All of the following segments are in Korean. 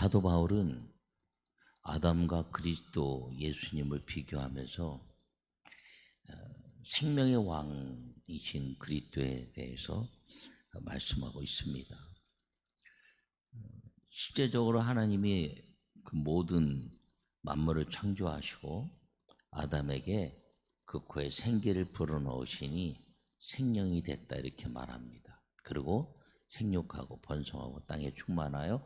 사도 바울은 아담과 그리스도 예수님을 비교하면서 어, 생명의 왕이신 그리스도에 대해서 말씀하고 있습니다. 어, 실제적으로 하나님이 그 모든 만물을 창조하시고 아담에게 그 코에 생기를 불어넣으시니 생명이 됐다 이렇게 말합니다. 그리고 생육하고 번성하고 땅에 충만하여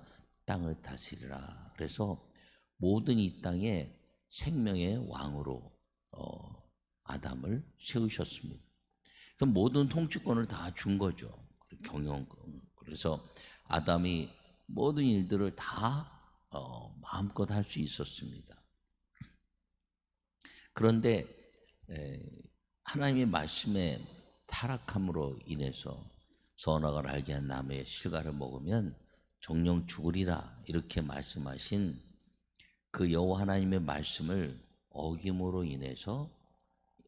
땅을 다스리라. 그래서 모든 이 땅에 생명의 왕으로 어, 아담을 세우셨습니다. 그래서 모든 통치권을 다 준 거죠. 경영 그래서 아담이 모든 일들을 다 어, 마음껏 할 수 있었습니다. 그런데 에, 하나님의 말씀에 타락함으로 인해서 선악을 알게 한 나무의 실과를 먹으면 정령 죽으리라 이렇게 말씀하신 그 여호와 하나님의 말씀을 어김으로 인해서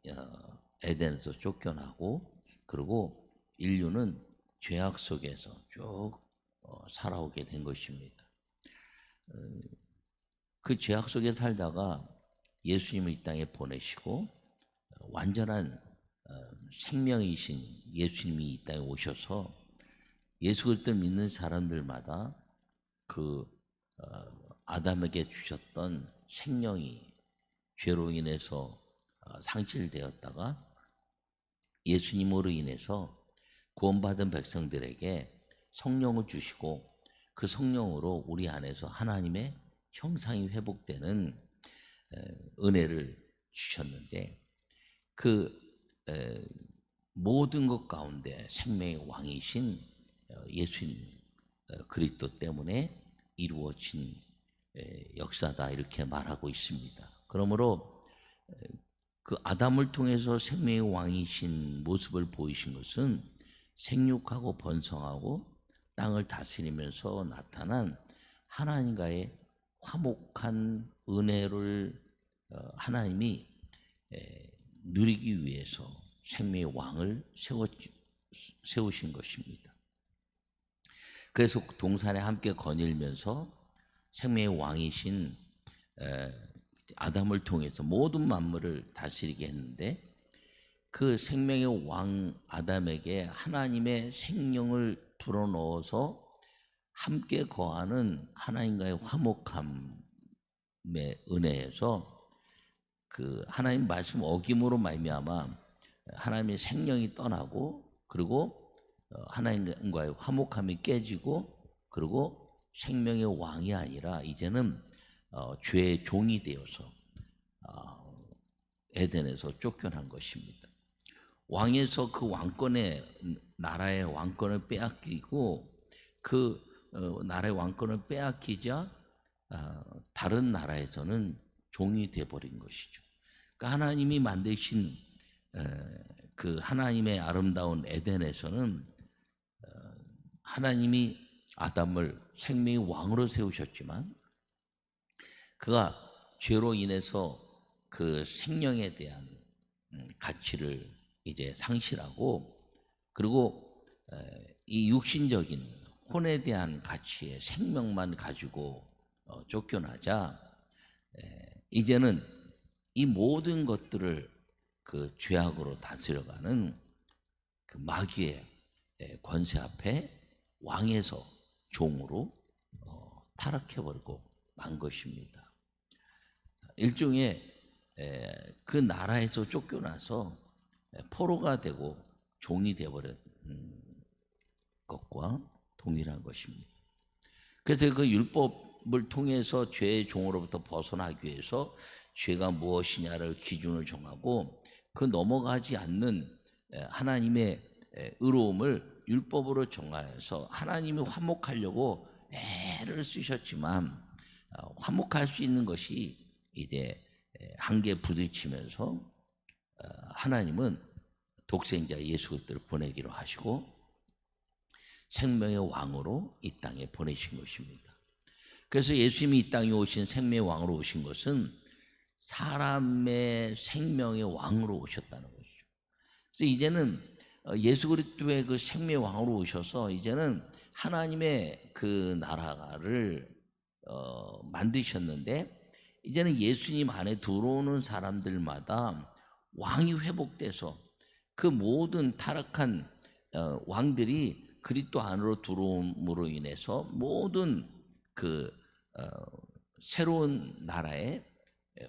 어, 에덴에서 쫓겨나고 그리고 인류는 죄악 속에서 쭉 어, 살아오게 된 것입니다. 어, 그 죄악 속에 살다가 예수님을 이 땅에 보내시고 완전한 생명이신 예수님이 이 땅에 오셔서 예수 그리스도 믿는 사람들마다 그 아담에게 주셨던 생명이 죄로 인해서 상실되었다가 예수님으로 인해서 구원받은 백성들에게 성령을 주시고 그 성령으로 우리 안에서 하나님의 형상이 회복되는 은혜를 주셨는데 그 모든 것 가운데 생명의 왕이신 어, 예수님 그리스도 때문에 이루어진 역사다 이렇게 말하고 있습니다. 그러므로 그 아담을 통해서 생명의 왕이신 모습을 보이신 것은 생육하고 번성하고 땅을 다스리면서 나타난 하나님과의 화목한 은혜를 어, 하나님이 누리기 위해서 생명의 왕을 세우신 것입니다. 그래서 동산에 함께 거닐면서 생명의 왕이신 아담을 통해서 모든 만물을 다스리게 했는데 그 생명의 왕 아담에게 하나님의 생명을 불어넣어서 함께 거하는 하나님과의 화목함의 은혜에서 그 하나님 말씀 어김으로 말미암아 하나님의 생명이 떠나고 그리고 어, 하나님과의 화목함이 깨지고 그리고 생명의 왕이 아니라 이제는 어, 죄의 종이 되어서 어, 에덴에서 쫓겨난 것입니다. 왕에서 그 왕권의 나라의 왕권을 빼앗기고 그 나라의 왕권을 빼앗기자 다른 나라에서는 종이 되어버린 것이죠. 그러니까 하나님이 만드신 그 하나님의 아름다운 에덴에서는 어, 하나님이 아담을 생명의 왕으로 세우셨지만 그가 죄로 인해서 그 생명에 대한 음, 가치를 이제 상실하고 그리고 이 육신적인 혼에 대한 가치의 생명만 가지고 어, 쫓겨나자 이제는 이 모든 것들을 그 죄악으로 다스려가는 그 마귀의 권세 앞에 왕에서 종으로 어, 타락해버리고 만 것입니다. 일종의 그 나라에서 쫓겨나서 포로가 되고 종이 되어버린 것과 동일한 것입니다. 그래서 그 율법을 통해서 죄의 종으로부터 벗어나기 위해서 죄가 무엇이냐를 기준을 정하고 그 넘어가지 않는 하나님의 의로움을 율법으로 정하여서 하나님이 화목하려고 애를 쓰셨지만 어, 화목할 수 있는 것이 이제 한계 부딪히면서 어, 하나님은 독생자 예수 그리스도를 보내기로 하시고 생명의 왕으로 이 땅에 보내신 것입니다. 그래서 예수님이 이 땅에 오신 생명의 왕으로 오신 것은 사람의 생명의 왕으로 오셨다는 것이죠. 그래서 이제는 어, 예수 그리스도의 그 생명의 왕으로 오셔서 이제는 하나님의 그 나라를 어, 만드셨는데 이제는 예수님 안에 들어오는 사람들마다 왕이 회복돼서 그 모든 타락한 어, 왕들이 그리스도 안으로 들어옴으로 인해서 모든 그 어, 새로운 나라의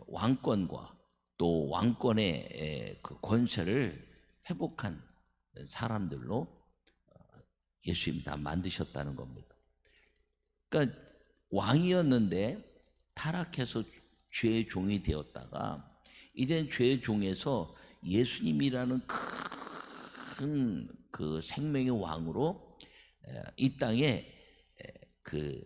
왕권과 또 왕권의 에, 그 권세를 회복한 사람들로 어, 예수님이 다 만드셨다는 겁니다. 그러니까 왕이었는데 타락해서 죄의 종이 되었다가 이젠 죄의 종에서 예수님이라는 큰 그 생명의 왕으로 에, 이 땅에 에, 그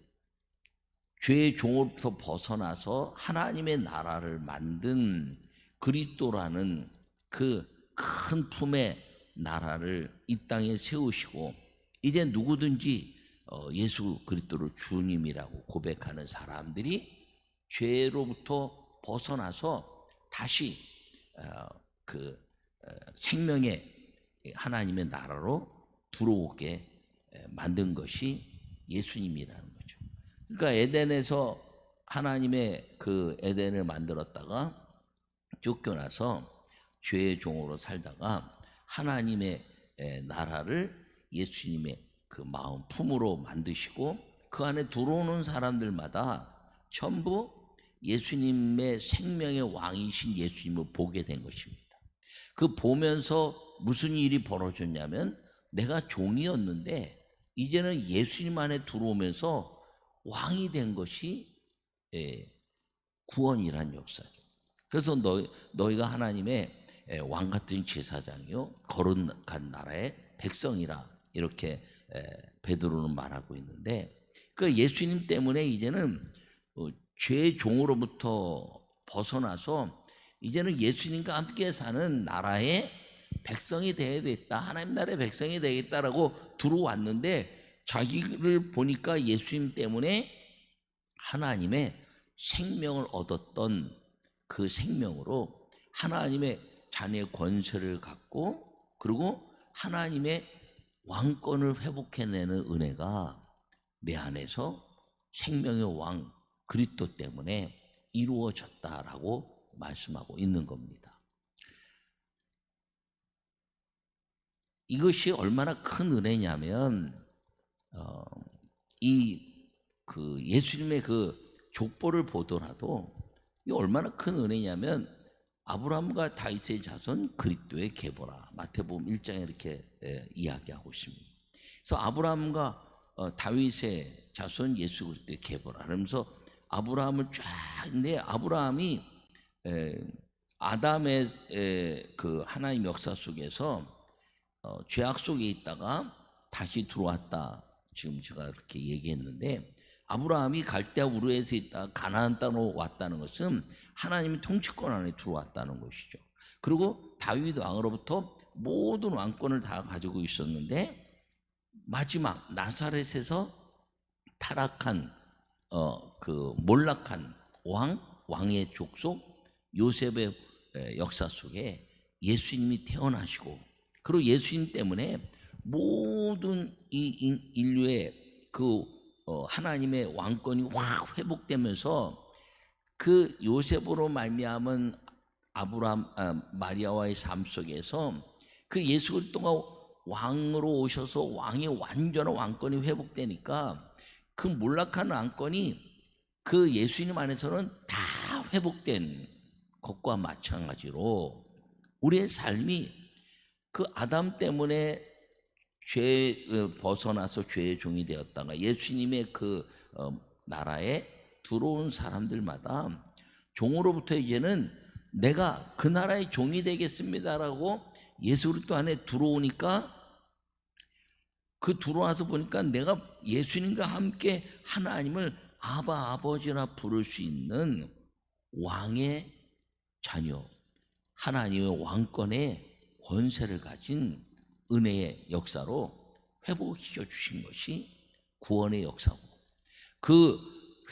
죄의 종으로부터 벗어나서 하나님의 나라를 만든 그리스도라는 그 큰 품의 나라를 이 땅에 세우시고 이제 누구든지 어, 예수 그리스도를 주님이라고 고백하는 사람들이 죄로부터 벗어나서 다시 어, 그 어, 생명의 하나님의 나라로 들어오게 에, 만든 것이 예수님이라는 거죠. 그러니까 에덴에서 하나님의 그 에덴을 만들었다가 쫓겨나서 죄의 종으로 살다가 하나님의 에, 나라를 예수님의 그 마음 품으로 만드시고 그 안에 들어오는 사람들마다 전부 예수님의 생명의 왕이신 예수님을 보게 된 것입니다. 그 보면서 무슨 일이 벌어졌냐면 내가 종이었는데 이제는 예수님 안에 들어오면서 왕이 된 것이 예, 구원이란 역사죠. 그래서 너, 너희가 하나님의 예, 왕 같은 제사장이요 거룩한 나라의 백성이라 이렇게 예, 베드로는 말하고 있는데 그 예수님 때문에 이제는 어, 죄의 종으로부터 벗어나서 이제는 예수님과 함께 사는 나라의 백성이 되어야 되겠다. 하나님 나라의 백성이 되겠다라고 들어왔는데 자기를 보니까 예수님 때문에 하나님의 생명을 얻었던 그 생명으로 하나님의 자녀의 권세를 갖고 그리고 하나님의 왕권을 회복해내는 은혜가 내 안에서 생명의 왕 그리스도 때문에 이루어졌다라고 말씀하고 있는 겁니다. 이것이 얼마나 큰 은혜냐면 어, 이그 예수님의 그 족보를 보더라도 이 얼마나 큰 은혜냐면 아브라함과 다윗의 자손 그리스도의 계보라 마태복음 1장에 이렇게 에, 이야기하고 있습니다. 그래서 아브라함과 어, 다윗의 자손 예수 그리스도의 계보라 그러면서 아브라함을 쫙 근데 아브라함이 에, 아담의 에, 그 하나님 역사 속에서 어, 죄악 속에 있다가 다시 들어왔다. 지금 제가 이렇게 얘기했는데 아브라함이 갈대아 우르에서 있다가 가나안 땅으로 왔다는 것은 하나님의 통치권 안에 들어왔다는 것이죠. 그리고 다윗 왕으로부터 모든 왕권을 다 가지고 있었는데 마지막 나사렛에서 타락한 어, 그 몰락한 왕 왕의 족속 요셉의 에, 역사 속에 예수님이 태어나시고 그리고 예수님 때문에 모든 이 인- 인류의 그 어, 하나님의 왕권이 확 회복되면서 그 요셉으로 말미암은 아브라함 아, 마리아와의 삶 속에서 그 예수 그리스도가 왕으로 오셔서 왕의 완전한 왕권이 회복되니까 그 몰락한 왕권이 그 예수님 안에서는 다 회복된 것과 마찬가지로 우리의 삶이 그 아담 때문에 죄 어, 벗어나서 죄의 종이 되었다가 예수님의 그 어, 나라에 들어온 사람들마다 종으로부터 이제는 내가 그 나라의 종이 되겠습니다라고 예수 그리스도 안에 들어오니까 그 들어와서 보니까 내가 예수님과 함께 하나님을 아바 아버지라 부를 수 있는 왕의 자녀 하나님의 왕권의 권세를 가진 은혜의 역사로 회복시켜 주신 것이 구원의 역사고 그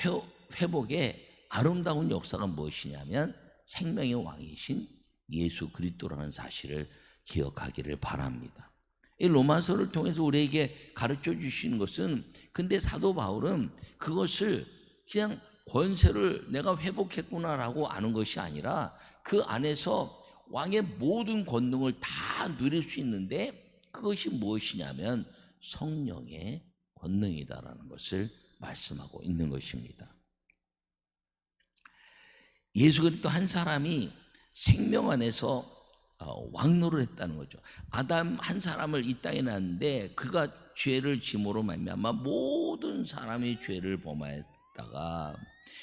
회, 회복의 아름다운 역사가 무엇이냐면 생명의 왕이신 예수 그리스도라는 사실을 기억하기를 바랍니다. 이 로마서를 통해서 우리에게 가르쳐 주시는 것은 근데 사도 바울은 그것을 그냥 권세를 내가 회복했구나라고 아는 것이 아니라 그 안에서 왕의 모든 권능을 다 누릴 수 있는데 그것이 무엇이냐면 성령의 권능이다라는 것을 말씀하고 있는 것입니다. 예수 그리스도 한 사람이 생명 안에서 어, 왕노를 했다는 거죠. 아담 한 사람을 이 땅에 낳았는데 그가 죄를 짐으로 말미암아 모든 사람이 죄를 범하였다가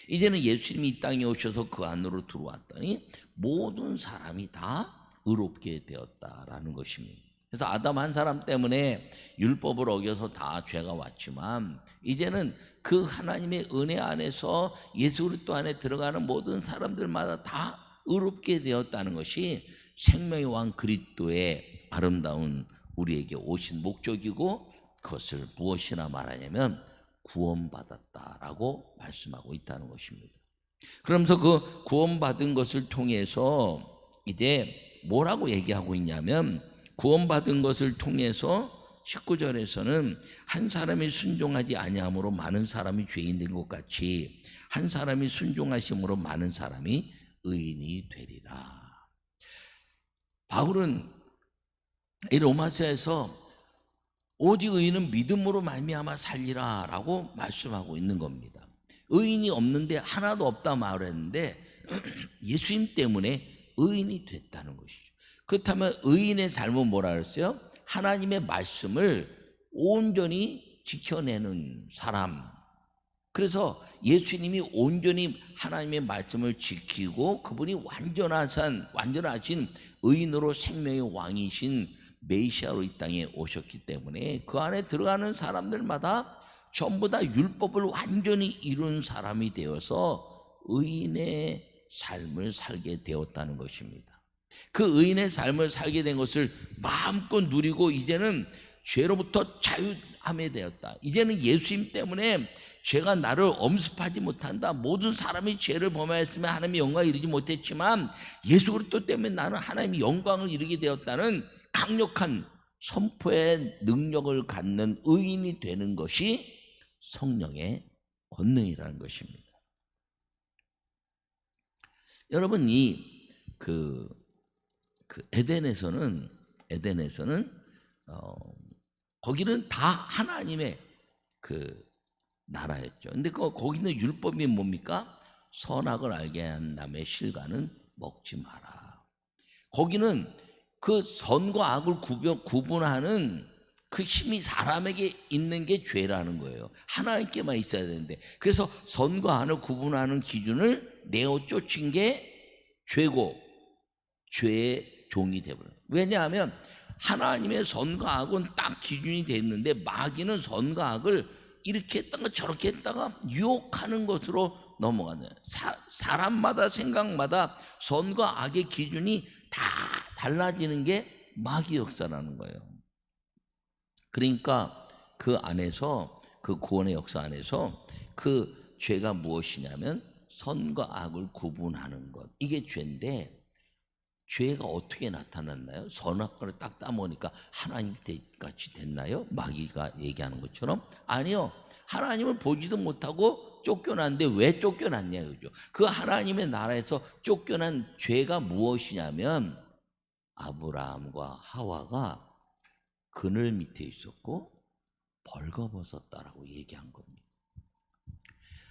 이제는 예수님이 이 땅에 오셔서 그 안으로 들어왔더니 모든 사람이 다 의롭게 되었다라는 것입니다. 그래서 아담 한 사람 때문에 율법을 어겨서 다 죄가 왔지만 이제는 그 하나님의 은혜 안에서 예수 그리스도 안에 들어가는 모든 사람들마다 다 의롭게 되었다는 것이 생명의 왕 그리스도의 아름다운 우리에게 오신 목적이고 그것을 무엇이나 말하냐면 구원받았다라고 말씀하고 있다는 것입니다. 그러면서 그 구원받은 것을 통해서 이제 뭐라고 얘기하고 있냐면 구원받은 것을 통해서 19절에서는 한 사람이 순종하지 아니함으로 많은 사람이 죄인 된 것 같이 한 사람이 순종하심으로 많은 사람이 의인이 되리라. 바울은 이 로마서에서 오직 의인은 믿음으로 말미암아 살리라라고 말씀하고 있는 겁니다. 의인이 없는데 하나도 없다 말했는데 예수님 때문에 의인이 됐다는 것이죠. 그렇다면 의인의 삶은 뭐라 그랬어요? 하나님의 말씀을 온전히 지켜내는 사람. 그래서 예수님이 온전히 하나님의 말씀을 지키고 그분이 완전하신 완전하신 의인으로 생명의 왕이신 메시아로 이 땅에 오셨기 때문에 그 안에 들어가는 사람들마다 전부 다 율법을 완전히 이룬 사람이 되어서 의인의 삶을 살게 되었다는 것입니다. 그 의인의 삶을 살게 된 것을 마음껏 누리고 이제는 죄로부터 자유함에 되었다. 이제는 예수님 때문에 죄가 나를 엄습하지 못한다. 모든 사람이 죄를 범하였으면 하나님의 영광을 이루지 못했지만 예수 그리스도 때문에 나는 하나님의 영광을 이루게 되었다는 강력한 선포의 능력을 갖는 의인이 되는 것이 성령의 권능이라는 것입니다. 여러분 이 그 그 에덴에서는 에덴에서는 어, 거기는 다 하나님의 그 나라였죠. 근데 그 거기는 율법이 뭡니까? 선악을 알게 한 남의 실과는 먹지 마라. 거기는 그 선과 악을 구분, 구분하는 그 힘이 사람에게 있는 게 죄라는 거예요. 하나님께만 있어야 되는데. 그래서 선과 악을 구분하는 기준을 내어 쫓은 게 죄고, 죄의 종이 되버려요. 왜냐하면 하나님의 선과 악은 딱 기준이 됐는데 마귀는 선과 악을 이렇게 했다가 저렇게 했다가 유혹하는 것으로 넘어가는 사, 사람마다 생각마다 선과 악의 기준이 다 달라지는 게 마귀 역사라는 거예요. 그러니까 그 안에서 그 구원의 역사 안에서 그 죄가 무엇이냐면 선과 악을 구분하는 것 이게 죄인데 죄가 어떻게 나타났나요? 선악과를 딱 따먹으니까 하나님 같이 됐나요? 마귀가 얘기하는 것처럼 아니요. 하나님을 보지도 못하고 쫓겨났는데 왜 쫓겨났냐 그죠? 그 하나님의 나라에서 쫓겨난 죄가 무엇이냐면 아브라함과 하와가 그늘 밑에 있었고 벌거벗었다라고 얘기한 겁니다.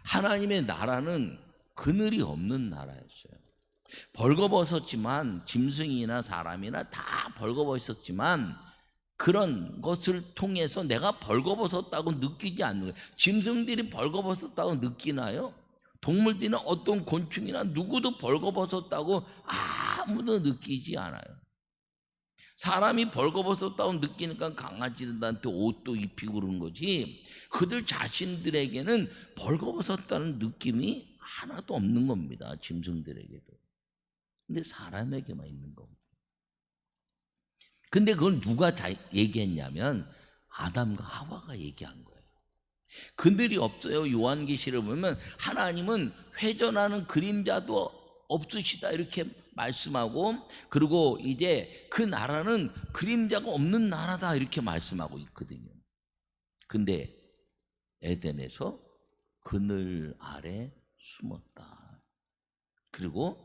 하나님의 나라는 그늘이 없는 나라였어요. 벌거벗었지만 짐승이나 사람이나 다 벌거벗었지만 그런 것을 통해서 내가 벌거벗었다고 느끼지 않는 거예요. 짐승들이 벌거벗었다고 느끼나요? 동물들이나 어떤 곤충이나 누구도 벌거벗었다고 아무도 느끼지 않아요. 사람이 벌거벗었다고 느끼니까 강아지들한테 옷도 입히고 그러는 거지 그들 자신들에게는 벌거벗었다는 느낌이 하나도 없는 겁니다. 짐승들에게도. 근데 사람에게만 있는 겁니다. 근데 그걸 누가 자, 얘기했냐면 아담과 하와가 얘기한 거예요. 그들이 없어요. 요한계시를 보면 하나님은 회전하는 그림자도 없으시다 이렇게 말씀하고 그리고 이제 그 나라는 그림자가 없는 나라다 이렇게 말씀하고 있거든요. 근데 에덴에서 그늘 아래 숨었다. 그리고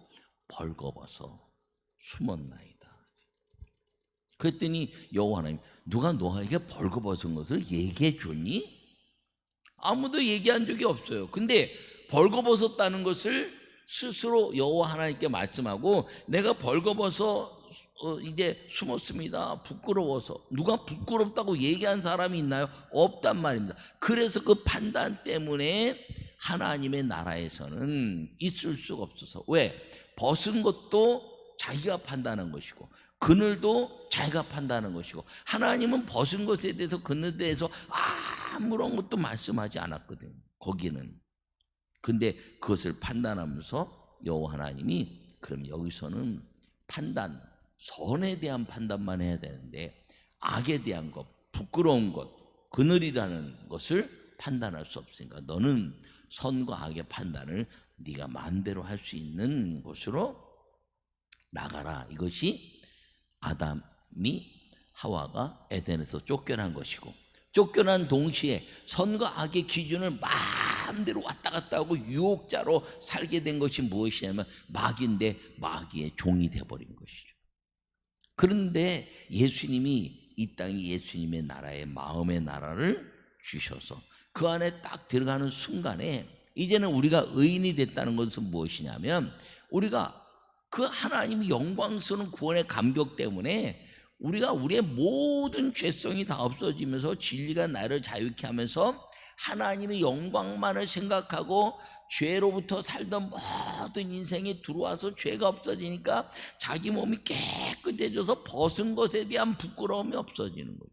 벌거벗어 숨었나이다. 그랬더니 여호와 하나님 누가 너에게 벌거벗은 것을 얘기해 줬니? 아무도 얘기한 적이 없어요. 근데 벌거벗었다는 것을 스스로 여호와 하나님께 말씀하고 내가 벌거벗어 어, 이제 숨었습니다. 부끄러워서 누가 부끄럽다고 얘기한 사람이 있나요? 없단 말입니다. 그래서 그 판단 때문에 하나님의 나라에서는 있을 수가 없어서 왜 벗은 것도 자기가 판단한 것이고 그늘도 자기가 판단한 것이고 하나님은 벗은 것에 대해서 그늘에 대해서 아무런 것도 말씀하지 않았거든요. 거기는 근데 그것을 판단하면서 여호와 하나님이 그럼 여기서는 판단 선에 대한 판단만 해야 되는데 악에 대한 것 부끄러운 것 그늘이라는 것을 판단할 수 없으니까 너는 선과 악의 판단을 네가 마음대로 할 수 있는 곳으로 나가라 이것이 아담이 하와가 에덴에서 쫓겨난 것이고 쫓겨난 동시에 선과 악의 기준을 마음대로 왔다 갔다 하고 유혹자로 살게 된 것이 무엇이냐면 마귀인데 마귀의 종이 돼버린 것이죠. 그런데 예수님이 이 땅이 예수님의 나라의 마음의 나라를 주셔서 그 안에 딱 들어가는 순간에 이제는 우리가 의인이 됐다는 것은 무엇이냐면 우리가 그 하나님의 영광스러운 구원의 감격 때문에 우리가 우리의 모든 죄성이 다 없어지면서 진리가 나를 자유케 하면서 하나님의 영광만을 생각하고 죄로부터 살던 모든 인생이 들어와서 죄가 없어지니까 자기 몸이 깨끗해져서 벗은 것에 대한 부끄러움이 없어지는 거죠.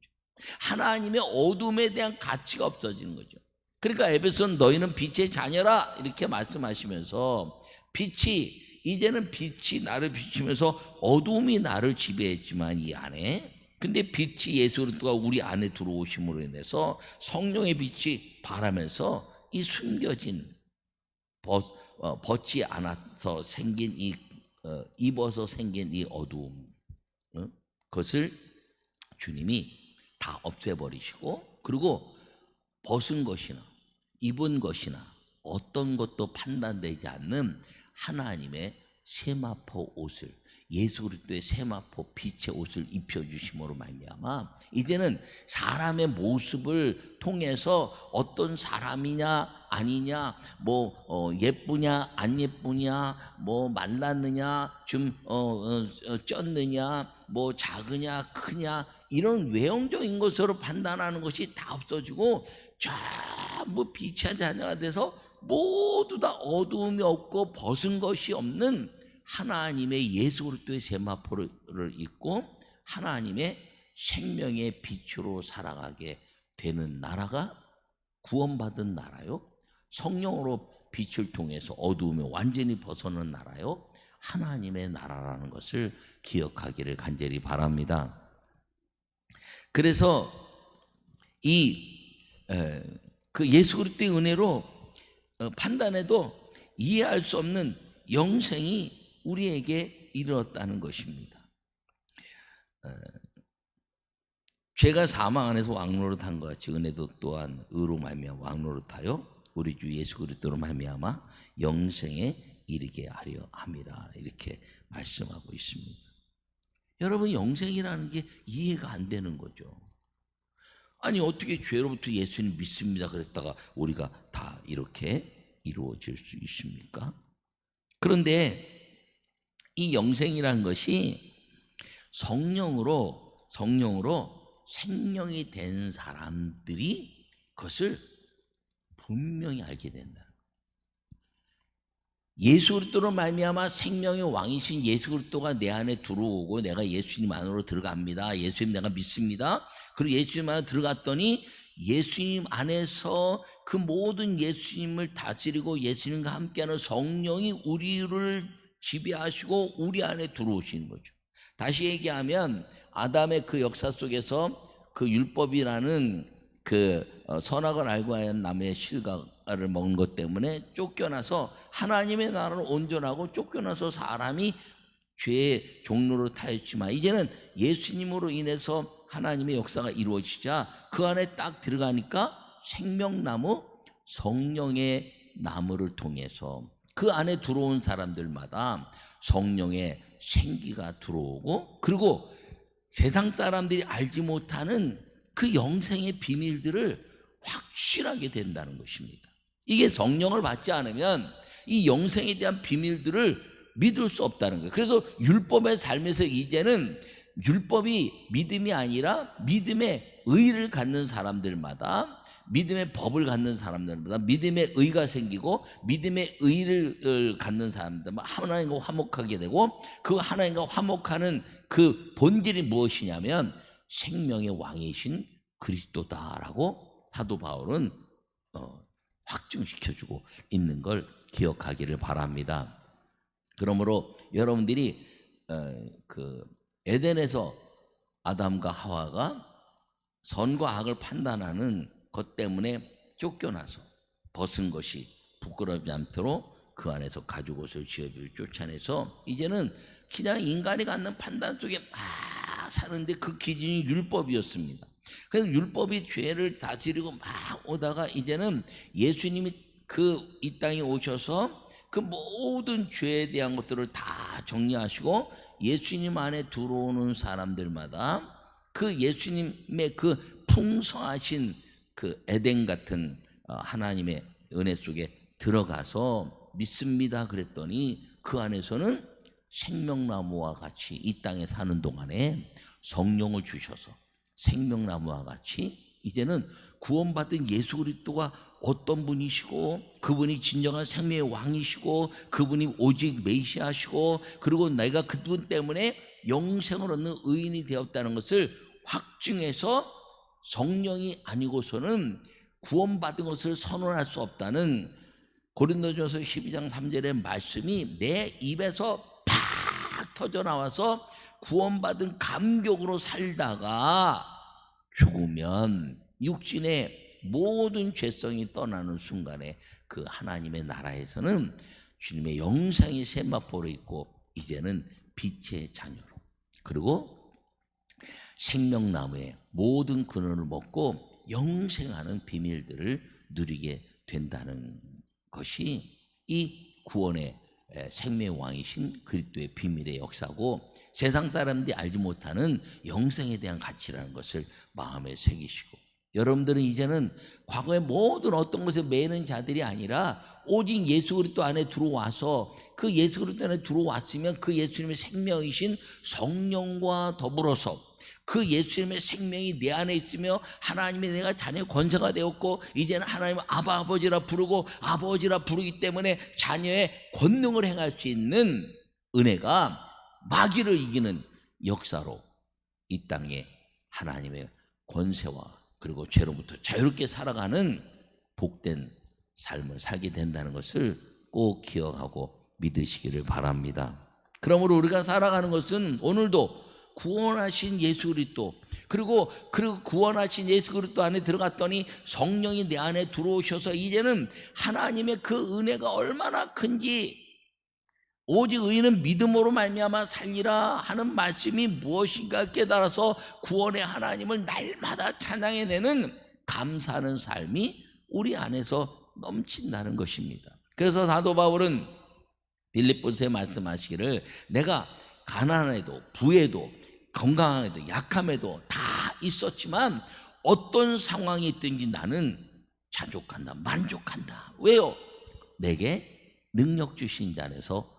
하나님의 어둠에 대한 가치가 없어지는 거죠. 그러니까 에베소는 너희는 빛의 자녀라 이렇게 말씀하시면서 빛이 이제는 빛이 나를 비추면서 어둠이 나를 지배했지만 이 안에 근데 빛이 예수 그리스도가 우리 안에 들어오심으로 인해서 성령의 빛이 바라면서 이 숨겨진 벗, 어, 벗지 않아서 생긴 이 어, 입어서 생긴 이 어두움 어? 그것을 주님이 다 없애버리시고 그리고 벗은 것이나 입은 것이나 어떤 것도 판단되지 않는 하나님의 세마포 옷을 예수 그리스도의 세마포 빛의 옷을 입혀 주심으로 말미암아 이제는 사람의 모습을 통해서 어떤 사람이냐 아니냐 뭐 어, 예쁘냐 안 예쁘냐 뭐 말랐느냐 좀 어, 어, 어, 쪘느냐 뭐 작으냐 크냐 이런 외형적인 것으로 판단하는 것이 다 없어지고 전부 빛의 자녀가 돼서 모두 다 어두움이 없고 벗은 것이 없는 하나님의 예수 그리스도의 세마포를 입고 하나님의 생명의 빛으로 살아가게 되는 나라가 구원받은 나라요. 성령으로 빛을 통해서 어두움에 완전히 벗어난 나라요. 하나님의 나라라는 것을 기억하기를 간절히 바랍니다. 그래서 이 그 예수 그리스도의 은혜로 어, 판단해도 이해할 수 없는 영생이 우리에게 이르렀다는 것입니다. 어, 죄가 사망 안에서 왕노릇 한 것 같이 은혜도 또한 의로 말미암아 왕노릇하여 우리 주 예수 그리스도로 말미암아 영생에 이르게 하려 함이라 이렇게 말씀하고 있습니다. 여러분 영생이라는 게 이해가 안 되는 거죠. 아니 어떻게 죄로부터 예수님 믿습니다 그랬다가 우리가 다 이렇게 이루어질 수 있습니까? 그런데 이 영생이라는 것이 성령으로 성령으로 생명이 된 사람들이 그것을 분명히 알게 된다. 예수 그리스도로 말미암아 생명의 왕이신 예수 그리스도가 내 안에 들어오고 내가 예수님 안으로 들어갑니다. 예수님 내가 믿습니다. 그리고 예수님 안에 들어갔더니 예수님 안에서 그 모든 예수님을 다스리고 예수님과 함께하는 성령이 우리를 지배하시고 우리 안에 들어오시는 거죠. 다시 얘기하면 아담의 그 역사 속에서 그 율법이라는 그 어, 선악을 알고 하는 남의 실과 를 먹은 것 때문에 쫓겨나서 하나님의 나라는 온전하고 쫓겨나서 사람이 죄의 종로로 타였지만 이제는 예수님으로 인해서 하나님의 역사가 이루어지자 그 안에 딱 들어가니까 생명나무 성령의 나무를 통해서 그 안에 들어온 사람들마다 성령의 생기가 들어오고 그리고 세상 사람들이 알지 못하는 그 영생의 비밀들을 확실하게 된다는 것입니다. 이게 성령을 받지 않으면 이 영생에 대한 비밀들을 믿을 수 없다는 거예요. 그래서 율법의 삶에서 이제는 율법이 믿음이 아니라 믿음의 의를 갖는 사람들마다 믿음의 법을 갖는 사람들마다 믿음의 의가 생기고 믿음의 의를 갖는 사람들만 하나님과 화목하게 되고 그 하나님과 화목하는 그 본질이 무엇이냐면 생명의 왕이신 그리스도다라고 사도 바울은 어, 확증시켜주고 있는 걸 기억하기를 바랍니다. 그러므로 여러분들이 어, 그 에덴에서 아담과 하와가 선과 악을 판단하는 것 때문에 쫓겨나서 벗은 것이 부끄럽지 않도록 그 안에서 옷을 지어비를 쫓아내서 이제는 그냥 인간이 갖는 판단 속에 막 사는데 그 기준이 율법이었습니다. 그래서 율법이 죄를 다스리고 막 오다가 이제는 예수님이 그 이 땅에 오셔서 그 모든 죄에 대한 것들을 다 정리하시고 예수님 안에 들어오는 사람들마다 그 예수님의 그 풍성하신 그 에덴 같은 어, 하나님의 은혜 속에 들어가서 믿습니다 그랬더니 그 안에서는 생명나무와 같이 이 땅에 사는 동안에 성령을 주셔서 생명나무와 같이 이제는 구원받은 예수 그리스도가 어떤 분이시고 그분이 진정한 생명의 왕이시고 그분이 오직 메시아시고 그리고 내가 그분 때문에 영생을 얻는 의인이 되었다는 것을 확증해서 성령이 아니고서는 구원받은 것을 선언할 수 없다는 고린도전서 12장 3절의 말씀이 내 입에서 팍 터져 나와서 구원받은 감격으로 살다가 죽으면 육신의 모든 죄성이 떠나는 순간에 그 하나님의 나라에서는 주님의 영상이 세마포로 있고 이제는 빛의 자녀로. 그리고 생명나무의 모든 근원을 먹고 영생하는 비밀들을 누리게 된다는 것이 이 구원의 생명의 왕이신 그리스도의 비밀의 역사고 세상 사람들이 알지 못하는 영생에 대한 가치라는 것을 마음에 새기시고 여러분들은 이제는 과거의 모든 어떤 것에 매는 자들이 아니라 오직 예수 그리스도 안에 들어와서 그 예수 그리스도 안에 들어왔으면 그 예수님의 생명이신 성령과 더불어서 그 예수님의 생명이 내 안에 있으며 하나님의 내가 자녀의 권세가 되었고 이제는 하나님을 아바 아버지라 부르고 아버지라 부르기 때문에 자녀의 권능을 행할 수 있는 은혜가 마귀를 이기는 역사로 이 땅에 하나님의 권세와 그리고 죄로부터 자유롭게 살아가는 복된 삶을 살게 된다는 것을 꼭 기억하고 믿으시기를 바랍니다. 그러므로 우리가 살아가는 것은 오늘도 구원하신 예수 그리스도 그리고 그 구원하신 예수 그리스도 안에 들어갔더니 성령이 내 안에 들어오셔서 이제는 하나님의 그 은혜가 얼마나 큰지 오직 의인은 믿음으로 말미암아 살리라 하는 말씀이 무엇인가 깨달아서 구원의 하나님을 날마다 찬양해내는 감사하는 삶이 우리 안에서 넘친다는 것입니다. 그래서 사도 바울은 빌립보스에 말씀하시기를 내가 가난해도 부에도 건강에도 약함에도 다 있었지만 어떤 상황이 있든지 나는 자족한다 만족한다 왜요? 내게 능력 주신 자 안에서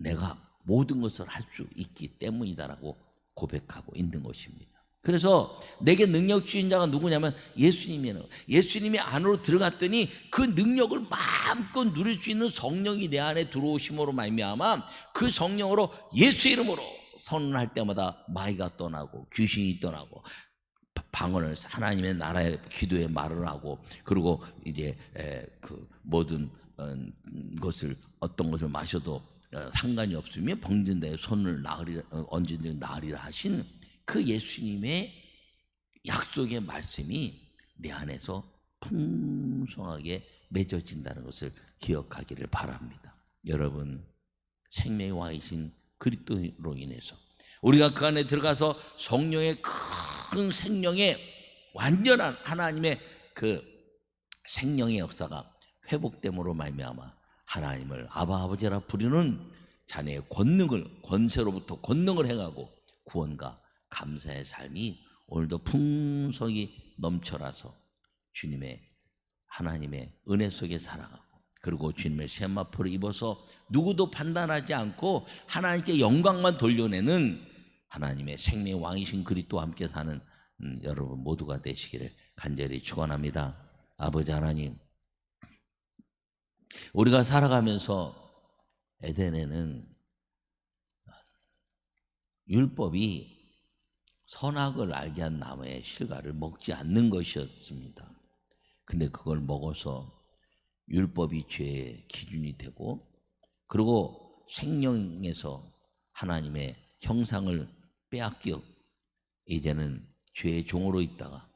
내가 모든 것을 할 수 있기 때문이다라고 고백하고 있는 것입니다. 그래서 내게 능력 주신 자가 누구냐면 예수님이에요. 예수님이 안으로 들어갔더니 그 능력을 마음껏 누릴 수 있는 성령이 내 안에 들어오심으로 말미암아 그 성령으로 예수 이름으로 선언할 때마다 마귀가 떠나고 귀신이 떠나고 방언을 하나님의 나라의 기도에 말을 하고 그리고 이제 그 모든 어, 것을 어떤 것을 마셔도 어, 상관이 없으며 병든 데 손을 나으리라 어, 언제든 나으리라 하신 그 예수님의 약속의 말씀이 내 안에서 풍성하게 맺어진다는 것을 기억하기를 바랍니다. 여러분 생명의 왕이신 그리스도로 인해서 우리가 그 안에 들어가서 성령의 큰 생명의 완전한 하나님의 그 생명의 역사가 회복됨으로 말미암아 하나님을 아바 아버지라 부르는 자네의 권능을 권세로부터 권능을 행하고 구원과 감사의 삶이 오늘도 풍성히 넘쳐나서 주님의 하나님의 은혜 속에 살아가고 그리고 주님의 세마포를 입어서 누구도 판단하지 않고 하나님께 영광만 돌려내는 하나님의 생명 왕이신 그리스도와 함께 사는 음, 여러분 모두가 되시기를 간절히 축원합니다. 아버지 하나님 우리가 살아가면서 에덴에는 율법이 선악을 알게 한 나무의 실과를 먹지 않는 것이었습니다. 근데 그걸 먹어서 율법이 죄의 기준이 되고 그리고 생명에서 하나님의 형상을 빼앗겨 이제는 죄의 종으로 있다가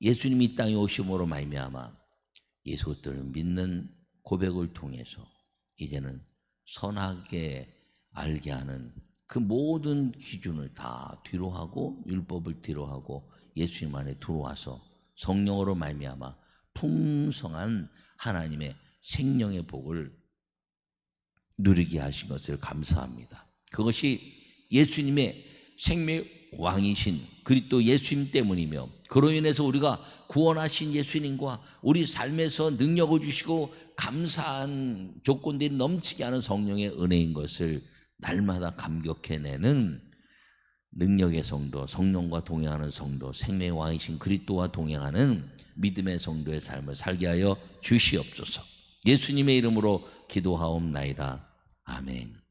예수님이 이 땅에 오심으로 말미암아 예수 그리스도를 믿는 고백을 통해서 이제는 선하게 알게 하는 그 모든 기준을 다 뒤로 하고 율법을 뒤로 하고 예수님 안에 들어와서 성령으로 말미암아 풍성한 하나님의 생명의 복을 누리게 하신 것을 감사합니다. 그것이 예수님의 생명 왕이신 그리스도 예수님 때문이며 그로 인해서 우리가 구원하신 예수님과 우리 삶에서 능력을 주시고 감사한 조건들이 넘치게 하는 성령의 은혜인 것을 날마다 감격해내는 능력의 성도, 성령과 동행하는 성도, 생명의 왕이신 그리스도와 동행하는 믿음의 성도의 삶을 살게 하여 주시옵소서. 예수님의 이름으로 기도하옵나이다. 아멘.